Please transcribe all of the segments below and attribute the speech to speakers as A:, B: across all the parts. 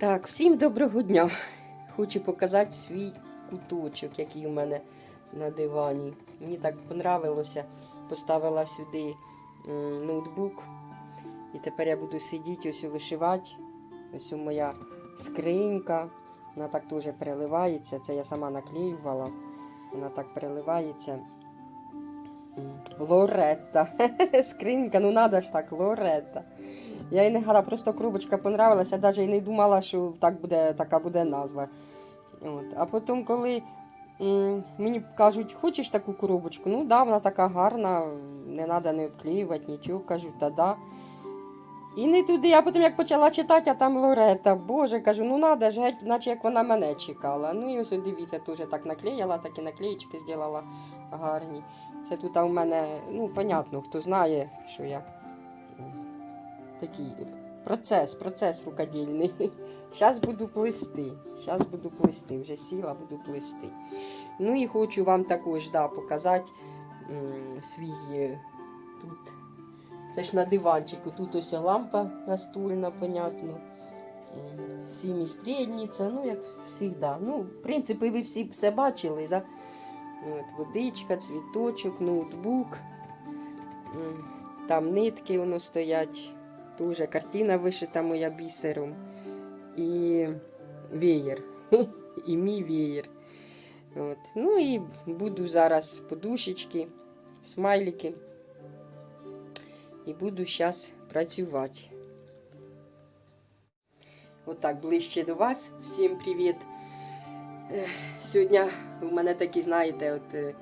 A: Так, всім доброго дня. Хочу показати свій куточок, який у мене на дивані. Мені так понравилося. Поставила сюди ноутбук. І тепер я буду сидіти ось вишивати. Ось моя скринька. Вона так теж переливається. Це я сама наклеювала. Вона так переливається. Лоретта. Скринька, ну надо ж так, Лоретта. Я і не гала, просто коробочка понравилася, навіть і не думала, що так буде, така буде назва. От. А потім, коли м, мені кажуть, хочеш таку коробочку? Ну да, вона така гарна, не треба не обклеювати, нічого, кажу, та-да. І не туди, а потім як почала читати, а там Лорета. Боже, кажу, ну надо ж, геть, наче як вона мене чекала. Ну і ось дивіться, теж так наклеїла, такі наклеїчки зробила гарні. Це тут у мене, ну, понятно, хто знає, що я такий процес, процес рукодільний. Зараз буду плести. Зараз буду плести. Вже сіла, буду плести. Ну і хочу вам також да, показати свій е, тут. Це ж на диванчику. Тут ось лампа настольна, понятно. Сімістрідниця, ну, як завжди. Ну, в принципі, ви всі все бачили, да? От, водичка, цвіточок, ноутбук. Там нитки воно стоять. Дуже картина вишита моя бісером. І веєр. І мій веєр. От. Ну і буду зараз подушечки, смайлики. І буду зараз працювати. Отак ближче до вас. Всім привіт. Сьогодні у мене такі, знаєте, от е,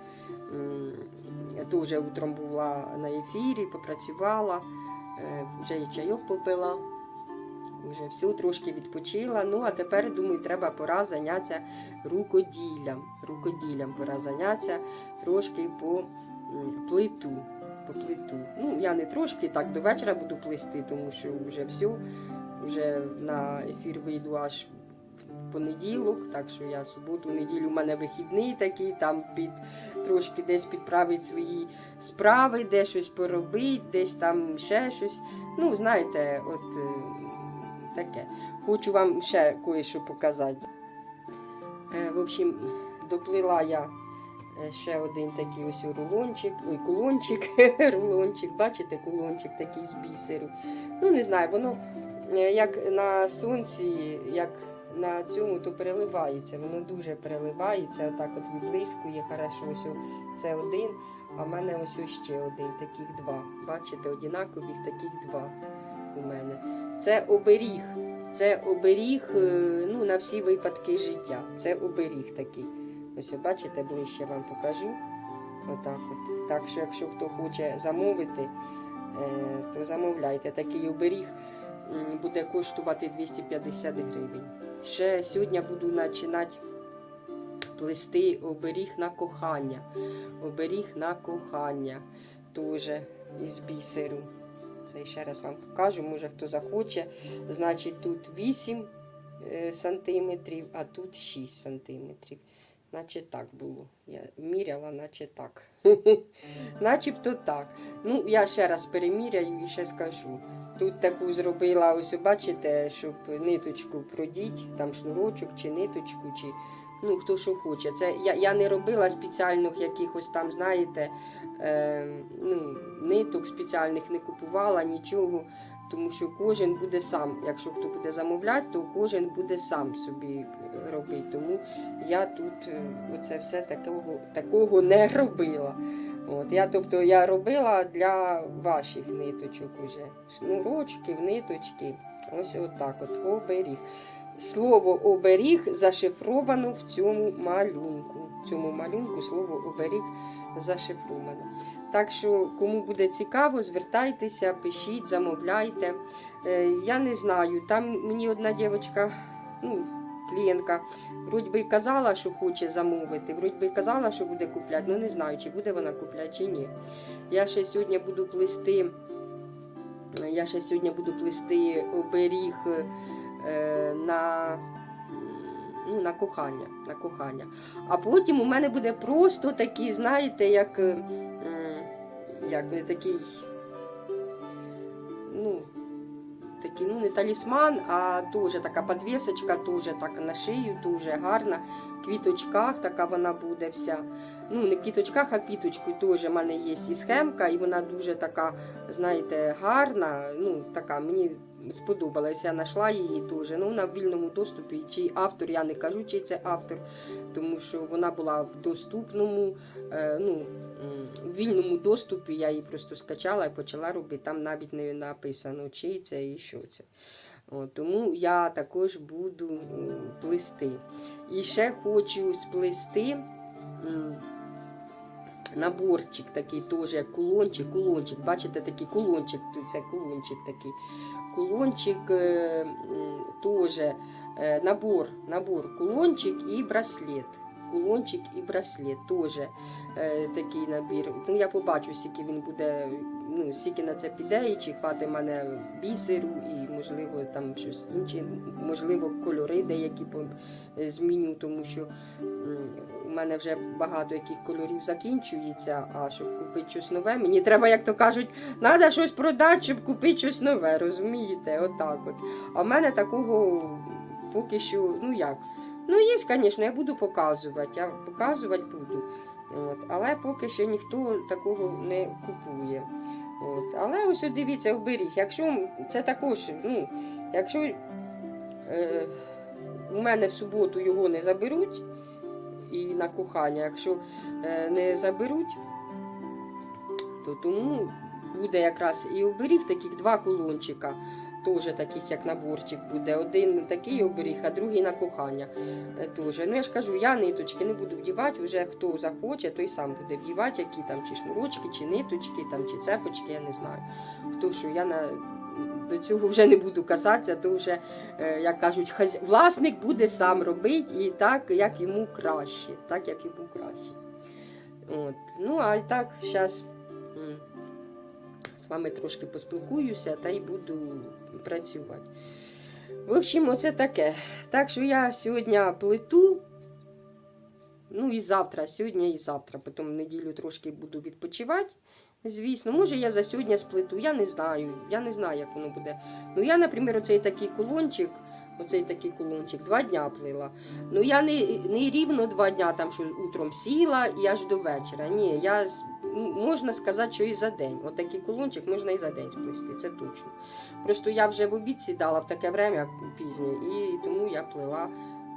A: я дуже утром була на ефірі, попрацювала, е, вже і чайок попила, вже все трошки відпочила. Ну, а тепер, думаю, треба пора зайнятися рукоділлям. Рукоділлям пора зайнятися трошки по плиту. По плиту. Ну, я не трошки, так до вечора буду плести, тому що вже все, вже на ефір вийду аж понеділок, так що я суботу, неділю у мене вихідний такий, там під трошки десь підправити свої справи, де щось поробити, десь там ще щось. Ну, знаєте, от е, таке. Хочу вам ще кое-що показати. Е, В общем, доплила я е, ще один такий ось рулончик, ой, кулончик, рулончик, бачите, кулончик такий з бісеру. Ну, не знаю, воно як на сонці, як на цьому, то переливається. Воно дуже переливається, отак от відблискує хорошо. Ось це один, а в мене ось ще один, таких два. Бачите, однакових таких два у мене. Це оберіг. Це оберіг е, ну, на всі випадки життя. Це оберіг такий. Ось, бачите, ближче вам покажу. Отак от. Так що, якщо хто хоче замовити, е, то замовляйте. Такий оберіг буде коштувати 250 гривень. Ще сьогодні буду починати плести оберіг на кохання. Оберіг на кохання. Теж із бісеру. Це ще раз вам покажу, може хто захоче. Значить, тут 8 е, сантиметрів, а тут 6 сантиметрів. Наче так було. Я міряла, наче так. Начебто так. Ну, я ще раз переміряю і ще скажу. Тут таку зробила, ось бачите, щоб ниточку продіть, там шнурочок чи ниточку, чи ну хто що хоче. Це я, я не робила спеціальних якихось там, знаєте, е, ну, ниток спеціальних не купувала нічого, тому що кожен буде сам. Якщо хто буде замовляти, то кожен буде сам собі робити. Тому я тут е, оце все такого, такого не робила. От, я, тобто, я робила для ваших ниточок уже. Шнурочків, ниточки. Ось отак от оберіг. Слово оберіг зашифровано в цьому малюнку. В цьому малюнку слово оберіг зашифровано. Так що, кому буде цікаво, звертайтеся, пишіть, замовляйте. Е, я не знаю, там мені одна дівчинка, ну, клієнтка, вроді би казала, що хоче замовити, вроді би казала, що буде купляти, ну не знаю, чи буде вона купляти, чи ні. Я ще сьогодні буду плести. Я ще сьогодні буду плести оберіг е, на, ну, на кохання. На кохання. А потім у мене буде просто такий, знаєте, як, як такий, ну, такий ну не талісман, а теж така підвісочка, теж так на шию, дуже гарна. В квіточках така вона буде вся. Ну, не в квіточках, а квіточкою теж в мене є і схемка, і вона дуже така, знаєте, гарна. Ну, така мені сподобалася. Я знайшла її теж. Ну, вона в вільному доступі. Чи автор, я не кажу, чи це автор, тому що вона була в доступному, е, ну, в вільному доступі. Я її просто скачала і почала робити. Там навіть не написано, чи це і що це. От, тому я також буду плести. І ще хочу сплести. Наборчик такий теж, як кулончик, кулончик. Бачите, такий кулончик, тут це кулончик такий. Кулончик е, теж е, набор, набор, кулончик і браслет. Кулончик і браслет теж е, такий набір. Ну, я побачу, скільки він буде, ну, скільки на це піде, і чи хватить мене бісеру, і можливо там щось інше, можливо, кольори деякі по- зміню, тому що у мене вже багато яких кольорів закінчується, а щоб купити щось нове, мені треба, як то кажуть, треба щось продати, щоб купити щось нове, розумієте? Отак от. А в мене такого поки що, ну як. Ну, є, звісно, я буду показувати, я показувати буду. От. Але поки що ніхто такого не купує. От. Але ось дивіться, оберіг. Якщо це також, ну, якщо е, у мене в суботу його не заберуть і на кохання, якщо е, не заберуть, то тому буде якраз і оберіг таких два колончика. Теж таких, як наборчик буде. Один такий оберіг, а другий на кохання. Е, Теж. Ну я ж кажу, я ниточки не буду вдівати, вже хто захоче, той сам буде вдівати, які там чи шнурочки, чи ниточки, там, чи цепочки, я не знаю. Хто що, я на... до цього вже не буду казатися, то вже, е, як кажуть, хаз... власник буде сам робити і так, як йому краще. Так, як йому краще. От. Ну, а так, зараз з вами трошки поспілкуюся та й буду працювати. В общем, оце таке. Так що я сьогодні плиту. Ну і завтра, сьогодні і завтра. Потім неділю трошки буду відпочивати. Звісно, може я за сьогодні сплиту, я не знаю. Я не знаю, як воно буде. Ну, я, наприклад, оцей такий кулончик, оцей такий кулончик, два дня плила. Ну я не, не рівно два дня, там що утром сіла і аж до вечора. Ні, я можна сказати, що і за день. Отакий кулончик можна і за день сплести, це точно. Просто я вже в обід сідала в таке время пізнє, і тому я плела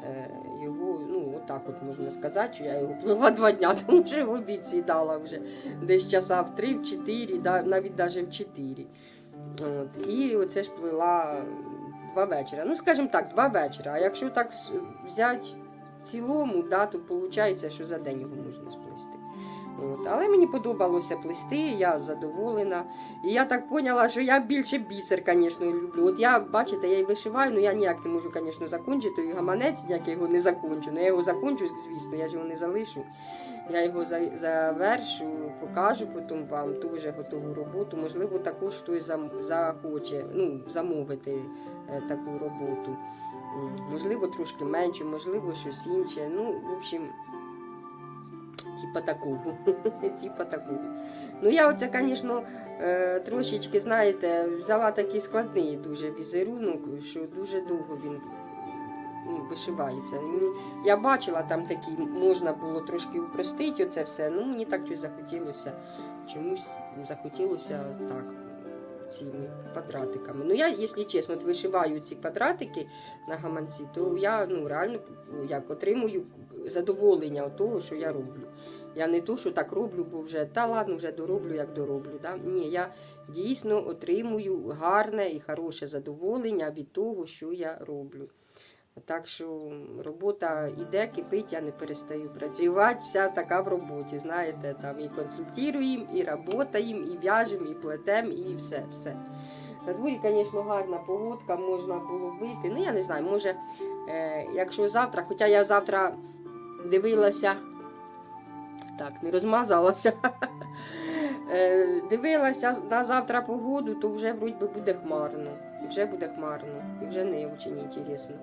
A: е, його, ну, отак от можна сказати, що я його плела два дня, тому що в обід сідала вже десь часа в три, в чотири, навіть навіть в чотири. От. І оце ж плела два вечора. Ну, скажімо так, два вечора. А якщо так взяти в цілому, да, то виходить, що за день його можна сплести. От. Але мені подобалося плести, я задоволена. І я так поняла, що я більше бісер, звісно, люблю. От я, бачите, я і вишиваю, ну я ніяк не можу, звісно, закінчити той гаманець, як я його не закончу. Ну я його закончу, звісно, я ж його не залишу. Я його завершу, покажу потім вам теж готову роботу. Можливо, також хтось захоче ну, замовити е, таку роботу. Можливо, трошки менше, можливо, щось інше. Ну, в общем, типа такого. типа такого. Ну, я оце, звісно, е, трошечки, знаєте, взяла такий складний дуже візерунок, що дуже довго він ну, вишивається. Я бачила там такі, можна було трошки упростити оце все. Ну, мені так щось захотілося. Чомусь захотілося так. Цими квадратиками. Ну, я, якщо чесно, от вишиваю ці квадратики на гаманці, то я ну, реально як отримую задоволення від того, що я роблю. Я не то, що так роблю, бо вже та ладно, вже дороблю, як дороблю. Да? Ні, я дійсно отримую гарне і хороше задоволення від того, що я роблю. Так що робота іде, кипить, я не перестаю працювати. Вся така в роботі. Знаєте, там і консультуємо, і працюємо, і в'яжемо, і плетемо, і все. все. На дворі, звісно, гарна погодка, можна було вийти. Ну, я не знаю, може, е, якщо завтра, хоча я завтра дивилася, так, не розмазалася. Е, Дивилася на завтра погоду, то вже вроді буде хмарно. І Вже буде хмарно. І вже не дуже інтересно.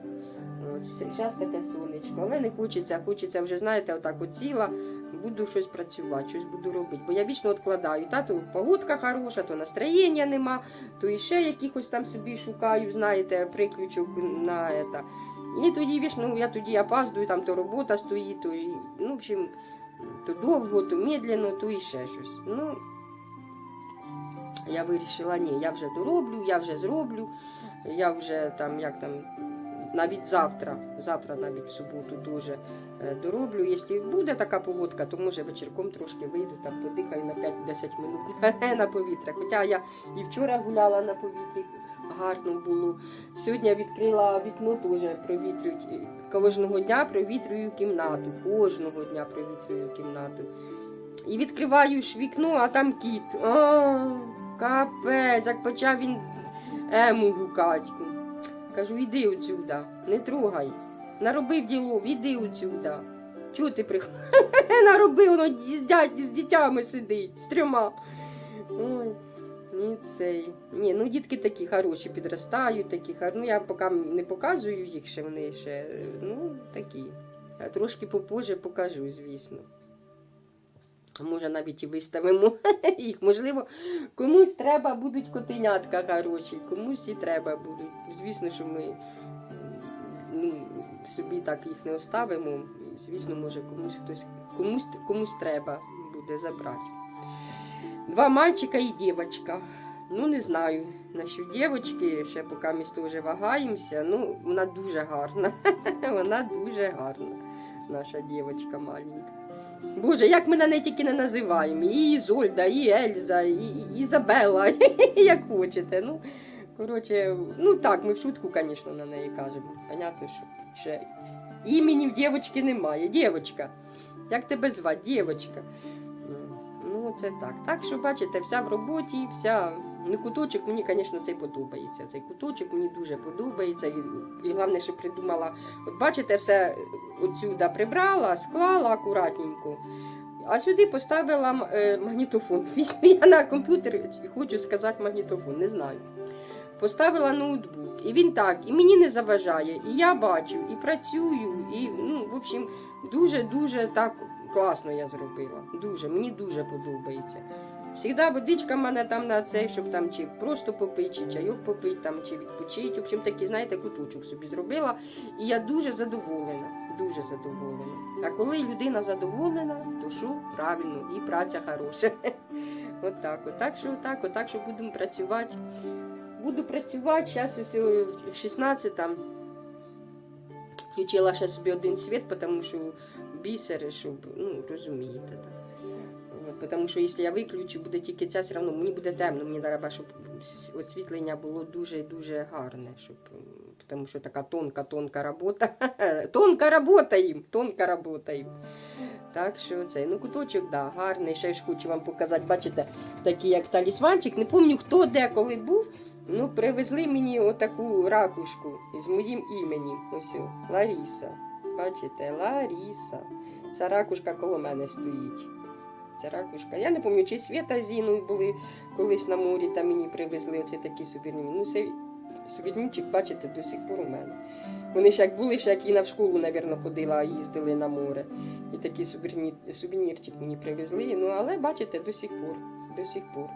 A: Зараз таке сонечко, але не хочеться, хочеться вже, знаєте, отак от сіла, буду щось працювати, щось буду робити. Бо я вічно відкладаю. Та то погодка хороша, то настроєння нема, то іще якихось там собі шукаю, знаєте, приключок на это. І тоді вічно я тоді опаздую, там то робота стоїть, то ну, в общем, то довго, то медленно, то і ще щось. Ну, я вирішила, ні, я вже дороблю, я вже зроблю, я вже там, як там, навіть завтра, завтра навіть в суботу дуже дороблю. Якщо буде така погодка, то може вечірком трошки вийду, там подихаю на 5-10 минут на повітря. Хоча я і вчора гуляла на повітрі, гарно було. Сьогодні відкрила вікно, теж провітрюють. Кожного дня провітрюю кімнату. Кожного дня провітрюю кімнату. І відкриваю ж вікно, а там кіт. О, капець, як почав він ему гукать. Кажу, іди отсюда, не трогай. Наробив діло, іди отсюда. Чого ти приходиш? Наробив, воно з, дітями сидить, з трьома. Ой, ні цей. Ні, ну дітки такі хороші підростають, такі хар... Ну, я поки не показую їх ще, вони ще, ну, такі. Трошки попозже покажу, звісно. Може, навіть і виставимо їх. Можливо, комусь треба будуть котенятка хороші, комусь і треба будуть. Звісно, що ми ну, собі так їх не оставимо. Звісно, може, комусь хтось комусь, комусь треба буде забрати. Два мальчика і дівчинка. Ну, не знаю. Насчет дівчинки, ще поки ми теж вагаємося. Ну, вона дуже гарна. вона дуже гарна, наша дівчинка маленька. Боже, як ми на неї тільки не називаємо. І Ізольда, і Ельза, і Ізабела, як хочете. Ну, коротше, ну так, ми в шутку, звісно, на неї кажемо. Понятно, що ще імені в дівчинки немає. Дівчинка. Як тебе звати? Дівчинка. Це так. Так що, бачите, вся в роботі, вся. Ну, куточок мені, звісно, цей подобається. Цей куточок мені дуже подобається. І, і головне, що придумала. От бачите, все отсюда прибрала, склала акуратненько. А сюди поставила е, магнітофон. Я на комп'ютері хочу сказати магнітофон, не знаю. Поставила ноутбук, і він так, і мені не заважає, і я бачу, і працюю, і ну, в общем, дуже-дуже так класно я зробила. Дуже, мені дуже подобається. Всігда водичка в мене там на цей, щоб там чи просто попити, чи чайок попити, там, чи відпочити. В общем, такий, знаєте, куточок собі зробила. І я дуже задоволена. Дуже задоволена. А коли людина задоволена, то що правильно, і праця хороша. Отак, от, отак, що отак, отак, що будемо працювати. Буду працювати, зараз ось 16 там. Включила ще собі один світ, тому що бісери, щоб, ну, розумієте, так. Тому що якщо я виключу, буде тільки ця, все одно мені буде темно. Мені треба, щоб освітлення було дуже-дуже гарне, щоб, тому що така тонка-тонка робота. тонка робота їм, тонка робота їм. Так що це, ну куточок, да, гарний. Ще ж хочу вам показати, бачите, такий як талісманчик. Не пам'ятаю, хто де коли був. Ну, привезли мені отаку ракушку з моїм іменем. Ось, Ларіса. Бачите, Ларіса. Ця ракушка коло мене стоїть. Ця ракушка. Я не пам'ятаю, чи Свята з Іною були колись на морі, та мені привезли оці такі сувенірні. Ну, цей сувенірчик, бачите, до сих пор у мене. Вони ж як були, ще як і на в школу, мабуть, ходила, їздили на море. І такий сувенір, сувенірчик мені привезли. Ну, але бачите, до сих пор. До сих пор.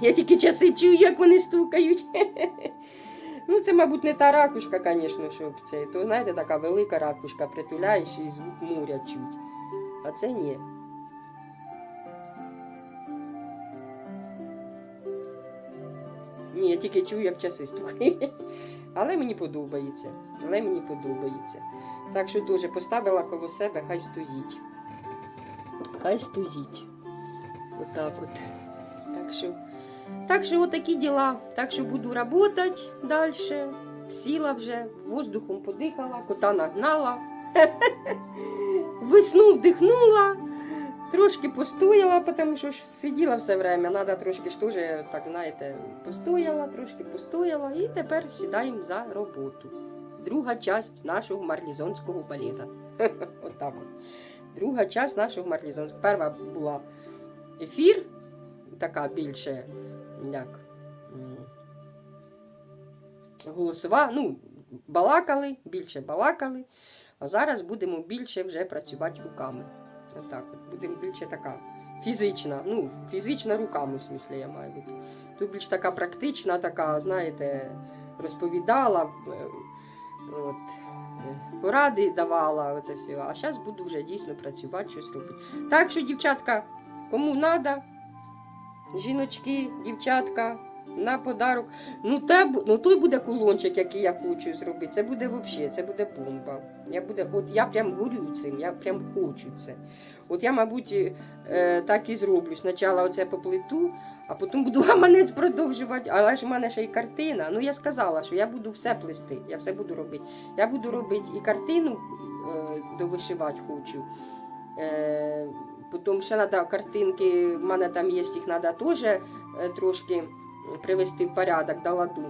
A: Я тільки часи чую, як вони стукають. Ну, це, мабуть, не та ракушка, звісно, щоб це. То, знаєте, така велика ракушка, притуляєш і звук моря чуть. А це ні. Ні, я тільки чую, як часи стукають. Але мені подобається. Але мені подобається. Так що дуже поставила коло себе, хай стоїть. Хай стоїть. Отак от. Так що. Так що отакі діла. Так що буду працювати далі. Сіла вже, воздухом подихала, кота нагнала. Весну вдихнула, трошки постояла, тому що ж сиділа все время. Надо трошки ж теж, так знаєте, постояла, трошки постояла і тепер сідаємо за роботу. Друга часть нашого марлізонського балета. Отак от. Друга часть нашого марлізонського. Перша була ефір, така більше, як голосова. Ну, балакали, більше балакали. А зараз будемо більше вже працювати руками. Отак от. Будемо більше така фізична. Ну, фізична руками, в смислі, я маю бути. Тут більш така практична, така, знаєте, розповідала, е, от, е, поради давала, оце все. А зараз буду вже дійсно працювати, щось робити. Так що, дівчатка, кому треба, жіночки, дівчатка, на подарок. Ну, бу- ну той буде кулончик, який я хочу зробити. Це буде взагалі, це буде бомба. Я, буде, от я прям горю цим, я прям хочу це. От я, мабуть, е, так і зроблю. Спочатку оце по плиту, а потім буду гаманець продовжувати. Але ж в мене ще й картина. Ну я сказала, що я буду все плести, я все буду робити. Я буду робити і картину е, довишивати хочу. Е, потім ще треба картинки, в мене там є, їх треба теж е, трошки привести в порядок до ладу.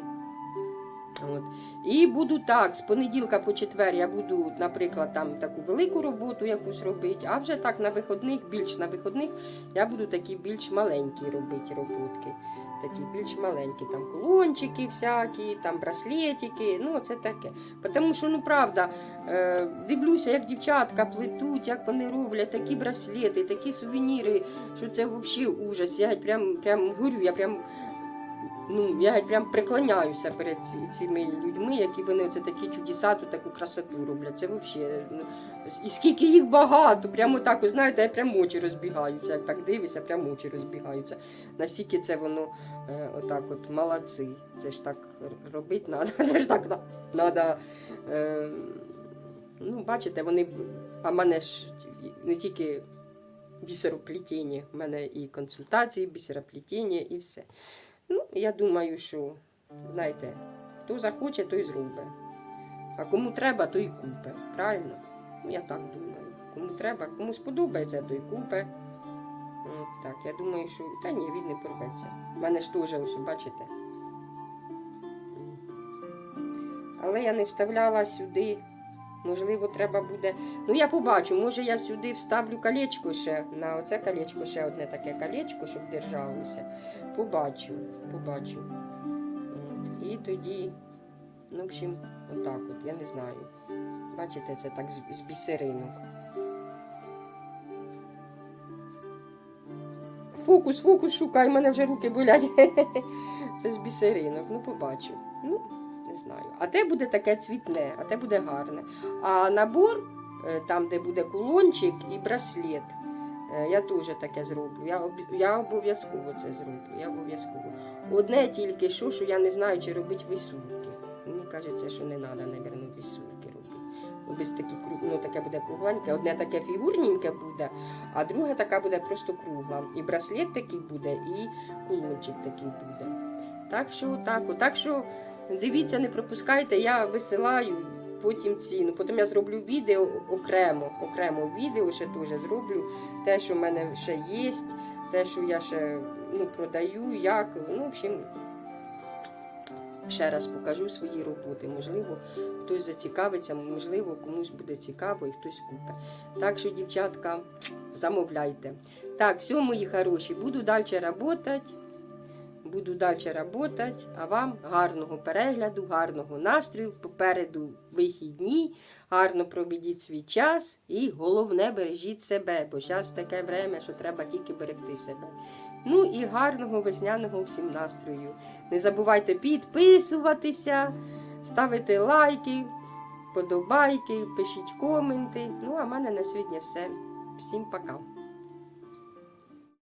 A: От. І буду так, з понеділка по четвер я буду, наприклад, там таку велику роботу якусь робити, а вже так на виходних, більш на виходних, я буду такі більш маленькі робити роботки. Такі більш маленькі, там кулончики всякі, там браслетики, ну це таке. Тому що, ну правда, е, дивлюся, як дівчатка плетуть, як вони роблять такі браслети, такі сувеніри, що це взагалі ужас. Я прям, прям горю, я прям ну, я геть прям преклоняюся перед цими людьми, які вони це такі чудеса, тут таку красоту роблять. Це взагалі. Ну, і скільки їх багато, прямо так, знаєте, я прям очі розбігаються. Як так дивишся, прям очі розбігаються. Наскільки це воно е, отак от молодці. Це ж так робити треба. Це ж так треба. Е, ну, бачите, вони. А мене ж не тільки бісероплетіння, в мене і консультації, бісероплетіння, і все. Ну, я думаю, що, знаєте, хто захоче, той зробить. А кому треба, той купе. Правильно? Ну, я так думаю. Кому треба, кому сподобається, той купе. От Так, я думаю, що. Та ні, він не порветься. У мене ж теж ось, бачите. Але я не вставляла сюди. Можливо, треба буде. Ну, я побачу, може я сюди вставлю колечко ще. На оце колечко ще одне таке колечко, щоб держалося. Побачу, побачу. І тоді, ну, в общем, отак от, я не знаю. Бачите, це так з, бісеринок. Фокус, фокус шукай, мене вже руки болять. Це з бісеринок, ну побачу. Ну, знаю. А те буде таке цвітне, а те буде гарне. А набор, е, там, де буде кулончик і браслет, е, я теж таке зроблю. Я, я обов'язково це зроблю. Я обов'язково. Одне тільки що, що я не знаю, чи робити висулки. Мені кажеться, що не треба, мабуть, висулки робити. Ну, без такі, ну, таке буде кругленьке. Одне таке фігурненьке буде, а друге така буде просто кругла. І браслет такий буде, і кулончик такий буде. Так що так, так що дивіться, не пропускайте, я висилаю потім ціну. Потім я зроблю відео окремо, окремо відео ще теж зроблю. Те, що в мене ще є, те, що я ще ну, продаю, як. Ну, в общем, ще раз покажу свої роботи. Можливо, хтось зацікавиться, можливо, комусь буде цікаво і хтось купить. Так що, дівчатка, замовляйте. Так, все, мої хороші, буду далі працювати. Буду далі працювати, а вам гарного перегляду, гарного настрою. Попереду вихідні, гарно проведіть свій час і головне бережіть себе, бо зараз таке время, що треба тільки берегти себе. Ну і гарного весняного всім настрою. Не забувайте підписуватися, ставити лайки, подобайки, пишіть коменти. Ну, а в мене на сьогодні все. Всім пока.